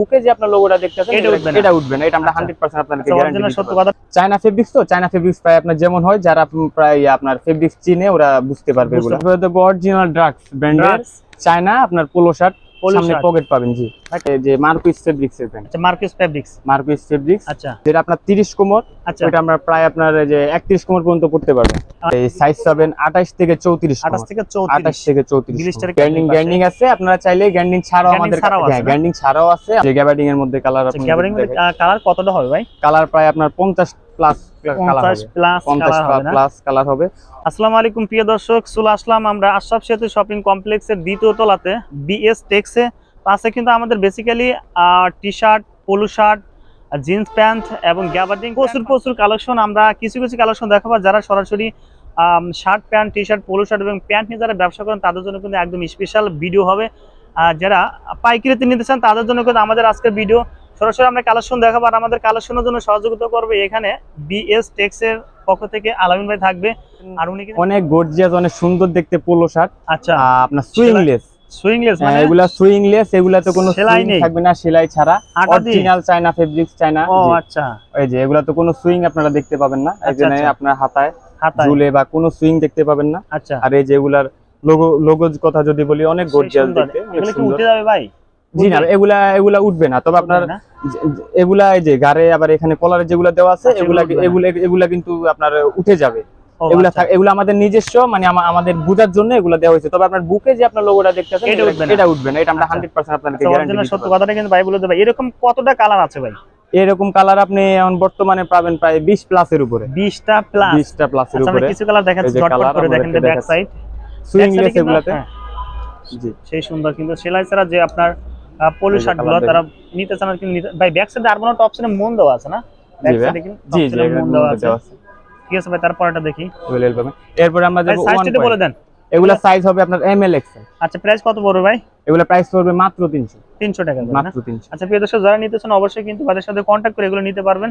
বুকে যে আপনার লোগোটা দেখতেছেন এটা উঠবে না। এটা উঠবে না এটা আমরা আচ্ছা। 100% আপনাদেরকে আচ্ছা, গ্যারান্টি সত্য কথা চায়না ফেব্রিক্স তো চায়না ফেব্রিক্স প্রায় আপনার যেমন হয় যারা প্রায় আপনার ফেব্রিক্স চিনে ওরা বুঝতে পারবে এগুলো অরিজিনাল ড্রাগস ব্র্যান্ডের চায়না আপনার পোলো শার্ট সামনে পকেট পাবেন জি। যে মার্কুইস প্যান্ট আচ্ছা মার্কেস ফেব্রিক্স মার্কুইস ফেব্রিক্স আচ্ছা। যেটা আপনার 30 কোমর আচ্ছা। ওটা আমরা প্রায় আপনার যে 31 কোমর পর্যন্ত পড়তে পারবেন এই সাইজ পাবেন 28 থেকে 34 28 কোমর থেকে 28 থেকে 34 গ্যান্ডিং গ্যান্ডিং আছে আপনারা চাইলে গ্যান্ডিং ছাড়াও আমাদের হ্যাঁ গ্যান্ডিং ছাড়াও আছে। যে গ্যাবার্ডিং এর মধ্যে কালার আচ্ছা আপনি ক্যাবারিং কালার কতটা হবে ভাই? কালার প্রায় আপনার 50 প্লাস কালার 50 হবে। প্লাস কালার হবে না? প্লাস কালার হবে। আসসালামু আলাইকুম প্রিয় দর্শক। চলে আসলাম আমরা আশরাফ সেতু শপিং কমপ্লেক্সের দ্বিতীয় তলাতে বিএস টেক্সে পাশে কিন্তু আমাদের basically T shirt polo shirt jeans pant এবং গ্যাবার্ডিং প্রচুর প্রচুর কালেকশন আমরা কিছু কিছু কালেকশন দেখাবো। যারা সরাসরি shirt pant T shirt polo shirt এবং প্যান্ট নিয়ে যারা ব্যবসা করেন তাদের জন্য কিন্তু একদম স্পেশাল ভিডিও হবে। যারা পাইকারিতে নিতে চান তাদের জন্য কিন্তু আমাদের আজকের ভিডিও সরাসরি আমরা কালেকশন দেখাবো আর আমাদের কালেকশনের জন্য সহযোগিতা করবে এখানে বিএস টেক্সের পক্ষ থেকে আলামিন ভাই থাকবে। আর উনি অনেক গর্জিয়াস অনেক সুন্দর দেখতে পোলো শার্ট আচ্ছা। আপনার সুইংলেস সুইংলেস মানে এগুলা সুইংলেস এগুলাতে কোনো সেলাই নেই। থাকবে না সেলাই ছাড়া। অরিজিনাল চায়না ফেব্রিক্স চায়না ও আচ্ছা। এই যে এগুলা তো কোনো সুইং আপনারা দেখতে পাবেন না। আচ্ছা, জন্য আচ্ছা। আপনার হাতায়। ঝুলে বা কোনো সুইং দেখতে পাবেন না। আচ্ছা। আর এই যে এগুলার লোগো লোগোজ কথা যদি বলি অনেক গর্জিয়াস। দেখতে অনেক সুন্দর। উঠে যাবে ভাই? জি না এগুলা এগুলা উঠবে না। তবে আপনার এগুলা এই যে গাড়ে আবার এখানে কলারে যেগুলা দেওয়া আছে আচ্ছা, এগুলা এগুলো। এগুলা কিন্তু আপনার উঠে যাবে। এগুলা আচ্ছা। এগুলা আমাদের নিজস্ব মানে আমাদের বুঝার জন্য এগুলা দেওয়া হয়েছে। তবে আপনার বুকে যে আপনার লোগোটা দেখতেছেন এটা উঠবে না। এটা আমরা আচ্ছা। 100% আপনাদেরকে গ্যারান্টি সত্য কথাটা কিন্তু ভাই বলে দেবে। এরকম কতটা কালার আছে ভাই? এরকম কালার আপনি এখন বর্তমানে পাবেন প্রায় 20 প্লাসের উপরে। 20টা প্লাস 20টা প্লাসের আচ্ছা আমরা উপরে। কিছু কালার দেখাচ্ছি এই ঝটপট করে দেখেন ব্যাক। সাইড এগুলাতে। জি। সেই সুন্দর কিন্তু সেলাই ছাড়া যে আপনার পোলো এই শার্টগুলো তারা নিতে চান আর নিতে- ভাই ব্যাক সাইডে আর কোনো টপ সাইডে মন দেওয়া আছে না? ব্যাক সাইডে কিন্তু মন দেওয়া আছে। ঠিক আছে ভাই তারপরটা দেখি। এরপরে আমরা সাইজটা বলে দেন। এগুলা সাইজ হবে আপনার এম এল এক্সেল আচ্ছা প্রাইস কত পড়বে ভাই? এগুলা প্রাইস পড়বে মাত্র 300 300 টাকা মাত্র 300 আচ্ছা প্রিয় দর্শক যারা নিতে চান অবশ্যই কিন্তু তাদের সাথে কন্ট্যাক্ট করে এগুলো নিতে পারবেন।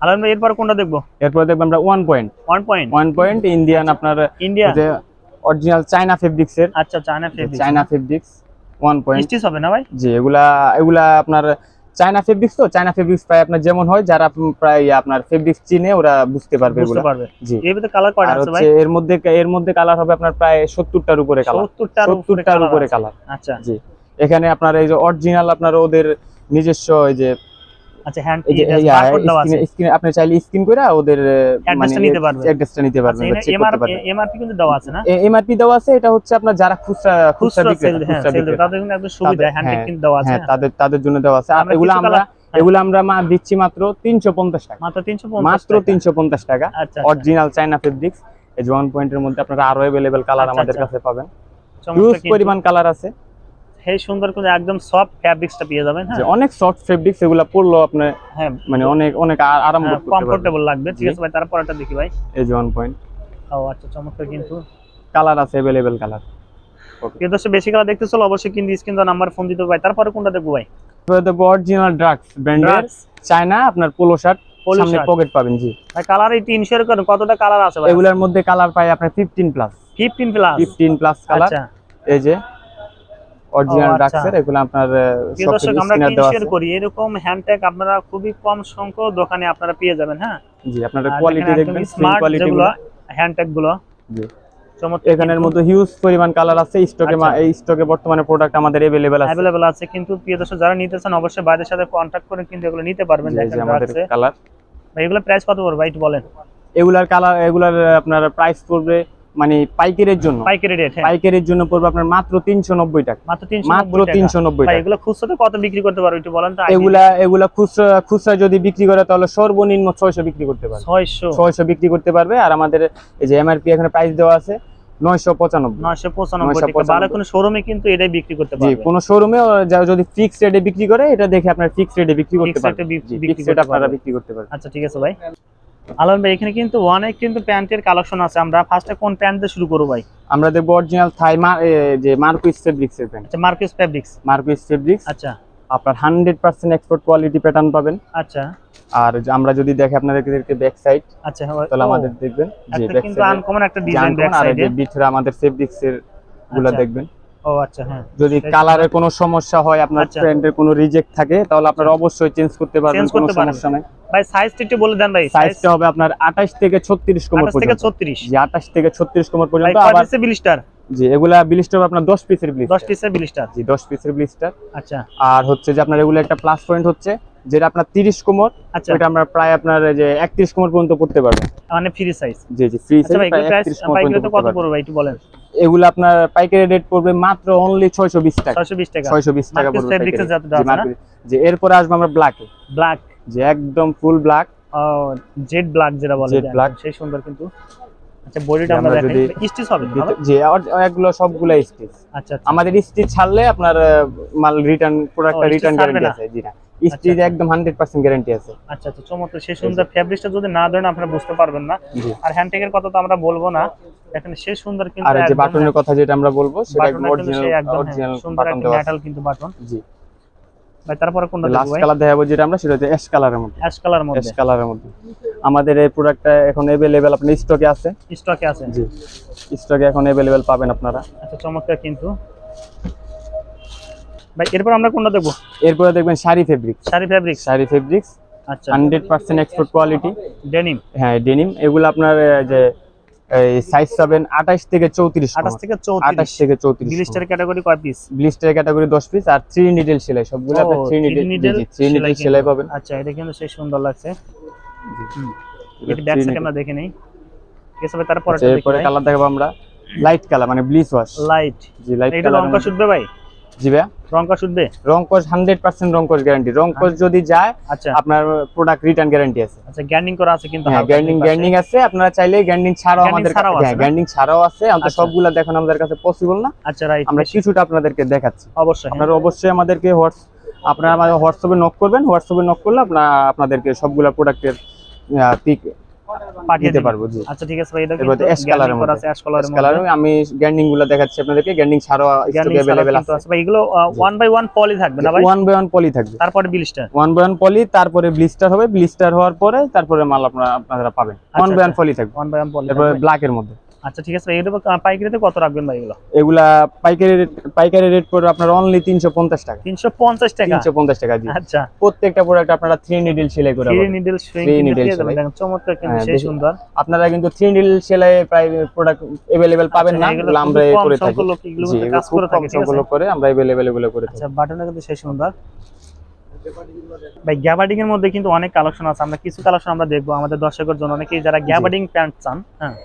ভাই এরপর কোনটা দেখব? এরপরে দেখবেন আমরা 1 point one point 1 point Indian আপনার ইন্ডিয়া যে অরিজিনাল চায়না ফেব্রিক্স এর। আচ্ছা China fabric China fabrics 1 point stitch হবে না ভাই? জি এগুলা এগুলা আপনার চায়না ফেব্রিক্স তো চায়না ফেব্রিক্স প্রায় আপনার যেমন হয় যারা প্রায় আপনার ফেব্রিক্স চিনে ওরা বুঝতে পারবে বুঝতে পারবে। জি। এর ভিতরে কালার কয়টা আছে ভাই? এর মধ্যে এর মধ্যে কালার হবে আপনার প্রায় 70টার উপরে কালার 70টার উপরে কালার কালার আচ্ছা। জি। এখানে আপনার এই যে অরিজিনাল আপনার ওদের নিজস্ব এই যে আচ্ছা হ্যান্ড এই যে বারকোড দেওয়া আছে স্ক্রিন আপনি চাইলে স্ক্রিন করে ওদের Address টা নিতে পারবেন। অ্যাড্রেসটা নিতে পারবেন আচ্ছা চেক করতে পারবেন এমআরপি কিন্তু দেওয়া আছে না এমআরপি দেওয়া আছে এটা হচ্ছে আপনার যারা খুচরা খুচরা খুচরা বিক্রেতা সেল হ্যাঁ খুচরা সেল বিক্রেতা তাদের কিন্তু একদম সুবিধা তাদের- হ্যান্ড হ্যাঁ, কিন্তু দেওয়া আছে হ্যাঁ তাদের তাদের জন্য দেওয়া আছে আর আমরা এগুলো কিছু আমরা colour- হ্যাঁ। এগুলো আমরা মা দিচ্ছি মাত্র 350 টাকা মাত্র 350 মাত্র 350 টাকা আচ্ছা অরিজিনাল চায়না ফেব্রিক্স এই ওয়ান পয়েন্টের মধ্যে আপনারা আরো अवेलेबल কালার আচ্ছা, আমাদের আচ্ছা। কাছে পাবেন চমৎকার হিউজ কিন্তু। পরিমাণ কালার আছে সেই সুন্দর করে একদম সফট ফ্যাব্রিক্সটা পেয়ে যাবেন যে হ্যাঁ অনেক সফট ফেব্রিক্স এগুলা পরলো আপনি হ্যাঁ মানে অনেক অনেক আ- আরাম বোধ করতে পারবেন কমফোর্টেবল লাগবে ঠিক জি। আছে ভাই তারপর একটা দেখি ভাই এই যে ওয়ান পয়েন্ট ও আচ্ছা চমৎকার কিন্তু কালার আছে अवेलेबल কালার প্রিয় দর্শক বেশি কালার দেখতে চলো অবশ্যই কিন্তু স্ক্রিন দেওয়া নাম্বার ফোন দিতে হবে ভাই তারপরে কোনটা দেখবো ভাই অরিজিনাল ড্রাগস ব্র্যান্ডের Drugs, চায়না আপনার পোলো শার্ট Polo সামনে shirt। পকেট পাবেন জি ভাই কালার এই তিনশো এর করে কতটা কালার আছে ভাই এগুলার মধ্যে কালার পাই আপনার 15 প্লাস 15 প্লাস 15 প্লাস কালার আচ্ছা এই যে অরিজিনাল ও, আচ্ছা। ড্রাগসের এগুলো আপনার আহ, প্রিয় সব দর্শক কিছু আমরা স্ক্রিনার দেওয়া শেয়ার আছে করি এরকম হ্যান্ডট্যাগ আপনারা খুবই কম সংখ্যক দোকানে আপনারা পেয়ে যাবেন হ্যাঁ জি আপনার কোয়ালিটি দেখবেন স্মার্ট কোয়ালিটি যেগুলো হ্যান্ডট্যাগ গুলো জি চমৎকার এখানের মধ্যে হিউজ পরিমাণ কালার আছে স্টকে আচ্ছা। এই স্টকে বর্তমানে প্রোডাক্ট আমাদের अवेलेबल আছে অ্যাভেলেবল আছে কিন্তু প্রিয় দর্শক যারা নিতে চান অবশ্যই বাইরের সাথে কন্ট্যাক্ট করে কিন্তু এগুলো নিতে পারবেন জি, এই যে দেখেন আমাদের রাখছে কালার ভাই এগুলো প্রাইস কত পড়বে ভাই একটু বলেন এগুলার কালার এগুলার আহ, আপনার প্রাইস পড়বে মানে পাইকারির জন্য। পাইকারি রেট হ্যাঁ। পাইকারির জন্য পড়বে আপনার মাত্র 390 টাকা। মাত্র 390 মাত্র টাকা। 390 টাকা। এগুলো খুচরাতে কত বিক্রি করতে পারো একটু বলেন তো? এগুলা এগুলা খুচরা খুচরা যদি বিক্রি করে তাহলে সর্বনিম্ন 600 বিক্রি করতে পারবে। 600 600 বিক্রি করতে পারবে। আর আমাদের এই যে এমআরপি এখানে প্রাইস দেওয়া আছে 995 995 টাকা। 995 ভালো কোনো শোরুমে কিন্তু এটাই বিক্রি করতে জি পারবে। কোন শোরুমে যদি ফিক্স রেটে বিক্রি করে এটা দেখে আপনার ফিক্স রেটে বিক্রি করতে Fixed পারবে। rate এ বিক্রি করতে রেট আপনারা। বিক্রি করতে পারবেন। আচ্ছা ঠিক আছে ভাই। আলম ভাই এখানে কিন্তু অনেক কিন্তু প্যান্টের কালেকশন আছে। আমরা ফার্স্টে কোন প্যান্ট দিয়ে শুরু করব ভাই? আমরা দেখব অরিজিনাল থাই যে মার্কুইস ফেব্রিক্স এর প্যান্ট। আচ্ছা মার্কেস ফেব্রিক্স মার্কুইস ফেব্রিক্স আচ্ছা। আপনার 100% এক্সপোর্ট কোয়ালিটি প্যাটার্ন পাবেন। আচ্ছা। আর আমরা যদি দেখে আপনাদেরকে ব্যাক সাইড আচ্ছা তাহলে আমাদের দেখবেন যে ব্যাক কিন্তু আনকমন একটা ডিজাইন ব্যাক সাইডে যে ভিতরে আমাদের ফেব্রিক্স এরগুলা আচ্ছা। দেখবেন। ও আচ্ছা হ্যাঁ। যদি কালারে কোনো সমস্যা হয় আপনার আচ্ছা। প্যান্টের কোনো রিজেক্ট থাকে তাহলে আপনারা অবশ্যই চেঞ্জ করতে পারবেন কোনো সমস্যা নাই। ভাই সাইজটা একটু বলে দেন ভাই সাইজ সাইজটা হবে আপনার 28 থেকে 36 কোমর 28 থেকে পর্যন্ত। 36 জি 28 থেকে 36 কোমর পর্যন্ত আবার আছে ব্লিস্টার জি এগুলা ব্লিস্টার হবে আপনার 10 পিসের ব্লিস্টার 10 পিসের ব্লিস্টার জি 10 পিসের ব্লিস্টার আচ্ছা। আর হচ্ছে যে আপনার এগুলা একটা প্লাস পয়েন্ট হচ্ছে যেটা আপনার 30 কোমর আচ্ছা। ওটা আমরা প্রায় আপনার যে 31 কোমর পর্যন্ত করতে পারবেন মানে ফ্রি সাইজ জি জি ফ্রি আচ্ছা ভাই প্রায় 31 কোমর পর্যন্ত কত পড়বে একটু বলেন। এগুলো আপনার পাইকারি রেট পড়বে মাত্র অনলি 620 টাকা। 620 টাকা। 620 টাকা পড়বে আছে না? যে এরপরে আসবে আমরা ব্ল্যাকে ব্ল্যাক যে একদম ফুল ব্ল্যাক জেড ব্ল্যাক যেটা বলে যে black। সেই সুন্দর কিন্তু। আচ্ছা বডিটা আমরা দেখাই। স্টিচ হবে তো ভালো? এগুলো সবগুলা স্টিচ আচ্ছা আচ্ছা। আমাদের স্টিচ ছাড়লে আপনার মাল রিটার্ন প্রোডাক্টটা রিটার্ন গ্যারান্টি আছে জি না। স্টিচ একদম 100% গ্যারান্টি আছে। আচ্ছা আচ্ছা চমৎকার। সেই সুন্দর ফেব্রিকটা যদি না দেন আপনারা বুঝতে পারবেন না। আর হ্যান্ডটেকের কথা তো আমরা বলব না। দেখেন সেই সুন্দর কিন্তু আর যে বাটনের কথা যেটা আমরা বলব সেটা অরিজিনাল হ্যাঁ, অরিজিনাল বাটন দেওয়া মেটাল কিন্তু বাটন জি। ভাই তারপরে কোনটা লাস্ট কালার দেখাবো যেটা আমরা সেটা হচ্ছে অ্যাশ কালারের মধ্যে। অ্যাশ কালার অ্যাশ মধ্যে কালারের মধ্যে। আমাদের এই প্রোডাক্টটা এখন अवेलेबल আপনার স্টকে আছে স্টকে আছে জি স্টকে এখন अवेलेबल পাবেন আপনারা আচ্ছা চমৎকার কিন্তু ভাই এরপর আমরা কোনটা দেখবো এরপরে দেখবেন sari fabric sari fabrics sari fabrics আচ্ছা 100% এক্সপোর্ট কোয়ালিটি ডেনিম হ্যাঁ ডেনিম এগুলো আপনার আহ, যে এই সাইজ পাবেন 28 থেকে 34 28 থেকে 28 34 থেকে 34 ব্লিস্টার ক্যাটাগরি কয় পিস ব্লিস্টার ক্যাটাগরি 10 পিস আর 3 নিডল সেলাই সবগুলো আপনার 3 নিডল জি 3 নিডল সেলাই পাবেন আচ্ছা এটা কিন্তু সেই সুন্দর লাগছে হুম এটা এটা ব্যাক সাইড আমরা দেখে নেই। ঠিক আছে ভাই তারপরে আচ্ছা, এরপরে কালার দেখাবো আমরা। লাইট কালার মানে ব্লিচ ওয়াশ লাইট জি লাইট এটা কালার রংকা শুটবে ভাই? জি ভাইয়া। রংকা শুটবে রংকশ 100% রংকশ গ্যারান্টি রংকশ যদি যায় আচ্ছা। আপনার প্রোডাক্ট রিটার্ন গ্যারান্টি আছে। আচ্ছা করা আছে কিন্তু হ্যাঁ আছে। আপনারা চাইলে গ্যান্ডিং ছাড়াও আমাদের হ্যাঁ? গ্যান্ডিং ছাড়াও আছে। আমাদের আচ্ছা। সবগুলা দেখানো আমাদের কাছে পসিবল না। আচ্ছা রাইট আমরা কিছুটা আপনাদেরকে দেখাচ্ছি। অবশ্যই হ্যাঁ। আপনারা অবশ্যই আমাদেরকে হোয়াটস আপনারা আমাদের হোয়াটসঅ্যাপে নক করবেন। হোয়াটসঅ্যাপে নক করলে আপনারা আপনাদেরকে সবগুলা প্রোডাক্টের পিক পাঠিয়ে দিতে দিবেন। পারবো জি আচ্ছা ঠিক আছে ভাই এটা এরপর কিন্তু অ্যাশ কালারের করা মধ্যে আছে অ্যাশ কালারের কালার মধ্যে আমি গ্যান্ডিং গুলো দেখাচ্ছি আপনাদেরকে গ্যান্ডিং ছাড়াও গ্যান্ডিং স্টকে अवेलेबल আছে আছে ভাই এগুলো ওয়ান বাই ওয়ান পলি থাকবে না ভাই ওয়ান বাই ওয়ান পলি থাকবে তারপরে blister one by one poly তারপরে ব্লিস্টার হবে ব্লিস্টার হওয়ার পরে তারপরে মাল আপনারা আপনারা পাবেন ওয়ান বাই ওয়ান আচ্ছা। পলি থাকবে ওয়ান বাই ওয়ান পলি তারপরে ব্ল্যাক এর মধ্যে আচ্ছা ঠিক আছে ভাই এটা পাইকারিতে কত রাখবেন ভাই এগুলো এগুলা পাইকারি রেট পাইকারি রেট পড়বে আপনার অনলি তিনশো পঞ্চাশ টাকা তিনশো পঞ্চাশ টাকা তিনশো পঞ্চাশ টাকা জি আচ্ছা প্রত্যেকটা প্রোডাক্ট আপনারা থ্রি নিডল সেলাই করে থ্রি পাবেন। নিডল সুইং Three কিন্তু needle পেয়ে যাবেন সেলাই। দেখেন চমৎকার কিন্তু হ্যাঁ, সেই দেখি- সুন্দর আপনারা কিন্তু থ্রি নিডল সেলাই প্রায় প্রোডাক্ট अवेलेबल পাবেন না আচ্ছা, এগুলো এগুলো আমরা খুবই এ কম করে থাকি সংখ্যক লোক এগুলোর জি মধ্যে এগুলো কাজ খুব করে কম থাকে, ঠিক আছে? সংখ্যক করে আমরা अवेलेबल এগুলো করে থাকি আচ্ছা বাটনটা কিন্তু সেই সুন্দর ভাই গ্যাবার্ডিং এর মধ্যে কিন্তু অনেক কালেকশন আছে আমরা কিছু কালেকশন আমরা দেখবো আমাদের দর্শকের জন্য অনেকেই যারা গ্যাবার্ডিং প্যান্ট চান হ্যাঁ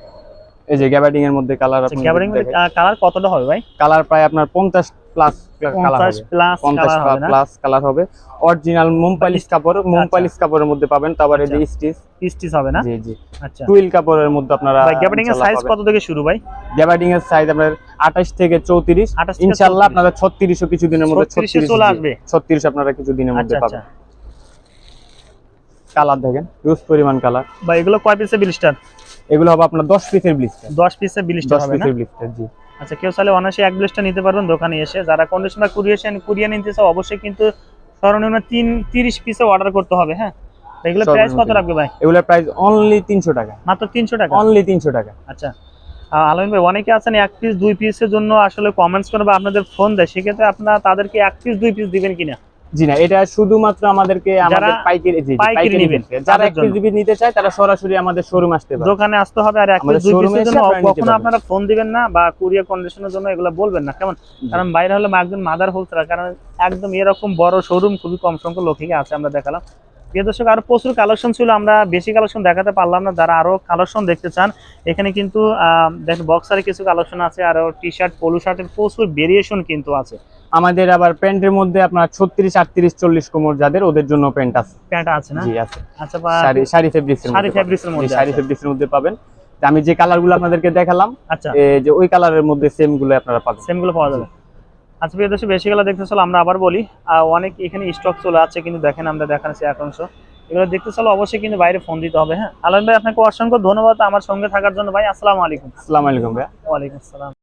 এই যে গ্যাবার্ডিং এর মধ্যে কালার আপনি গ্যাবার্ডিং কালার কতটা হবে ভাই? কালার প্রায় আপনার 50 প্লাস কালার হবে। প্লাস 50 কালার হবে না? প্লাস কালার হবে। অরিজিনাল মোমপালিশ কাপড় মোমপালিশ কাপড়ের মধ্যে পাবেন। তারপরে যে স্টিচ পিস্টিস হবে না? জি জি। আচ্ছা। টুইল কাপড়ের মধ্যে আপনারা ভাই গ্যাবার্ডিং এর সাইজ কত থেকে শুরু ভাই? গ্যাবার্ডিং এর সাইজ আপনার 28 থেকে 34 28 থেকে ইনশাআল্লাহ 34 আপনারা 36 ও কিছু দিনের মধ্যে 36 চলে আসবে। 36 আপনারা কিছু দিনের মধ্যে আচ্ছা আচ্ছা। পাবেন কালার দেখেন হিউজ পরিমাণ কালার ভাই এগুলো কয় পিসে বিলিস্টার? এগুলো হবে আপনার 10 পিসের ব্লিস্টার 10 পিসে বিলিস্টার 10 হবে না? 10 পিসের ব্লিস্টার জি। আচ্ছা কেউ চাইলে অনায়াসে এক ব্লিস্টার নিতে পারবেন দোকানে এসে। যারা কন্ডিশনার কুরিয়েশন কুরিয়ে নিতে চাও অবশ্যই কিন্তু সর্বনিম্ন তিন তিরিশ পিসে অর্ডার করতে হবে হ্যাঁ? এগুলো প্রাইস কত রাখবে ভাই? এগুলোর প্রাইস অনলি 300 টাকা। মাত্র তিনশো টাকা? অনলি 300 টাকা। আচ্ছা। আলমিন ভাই অনেকে আছেন এক পিস দুই পিসের জন্য আসলে কমেন্টস করে বা আপনাদের ফোন দেয়। সেক্ষেত্রে আপনারা তাদেরকে এক পিস দুই পিস দিবেন কিনা? জি না এটা শুধুমাত্র আমাদেরকে আমাদের পাইকারি জি পাইকারি নেবেন, যারা নিতে চায় তারা সরাসরি আমাদের শোরুম আসতে পারে। দোকানে আসতে হবে আর এক পিস আমাদের দুই showroom এ পিসের এসে জন্য আপনারা কখনো আপনারা ফোন দিবেন না বা কুরিয়ার কন্ডিশনের জন্য এগুলো বলবেন না কেমন? কারণ বাইরে হলে একজন মাদার হোলসেলার কারণ একদম এরকম বড় শোরুম খুবই কম সংখ্যক লোকই আছে আমরা দেখালাম। প্রিয় দর্শক আরও প্রচুর কালেকশন ছিল। আমরা বেশি কালেকশন দেখাতে পারলাম না। যারা আরও কালেকশন দেখতে চান এখানে কিন্তু দেখেন বক্সারে কিছু কালেকশন আছে আর টি শার্ট পোলো শার্টের প্রচুর ভেরিয়েশন কিন্তু আছে। আমাদের আবার প্যান্টের মধ্যে আপনার 36 38 40 কোমর যাদের ওদের জন্য প্যান্ট আছে। প্যান্ট আছে না? জি আছে। আচ্ছা শাড়ি শাড়ি ফেব্রিক্স শাড়ি পাবেন। মধ্যে শাড়ি আছে। ফেব্রিক্স এর মধ্যে পাবেন। আমি যে কালারগুলো আপনাদেরকে দেখালাম আচ্ছা। যে ওই কালারের মধ্যে সেমগুলো আপনারা পাবেন। সেমগুলো পাওয়া যাবে। আচ্ছা প্রিয় দর্শক বেশি গেলা দেখতে চলো আমরা আবার বলি অনেক এখানে স্টক চলে আছে কিন্তু দেখেন আমরা দেখাচ্ছি একাংশ এগুলো দেখতে চলো অবশ্যই কিন্তু বাইরে ফোন দিতে হবে হ্যাঁ? আলম ভাই আপনাকে অসংখ্য ধন্যবাদ আমার সঙ্গে থাকার জন্য ভাই আসসালামু আলাইকুম। আসসালামু আলাইকুম ভাইয়া। ওয়ালাইকুম আসসালাম।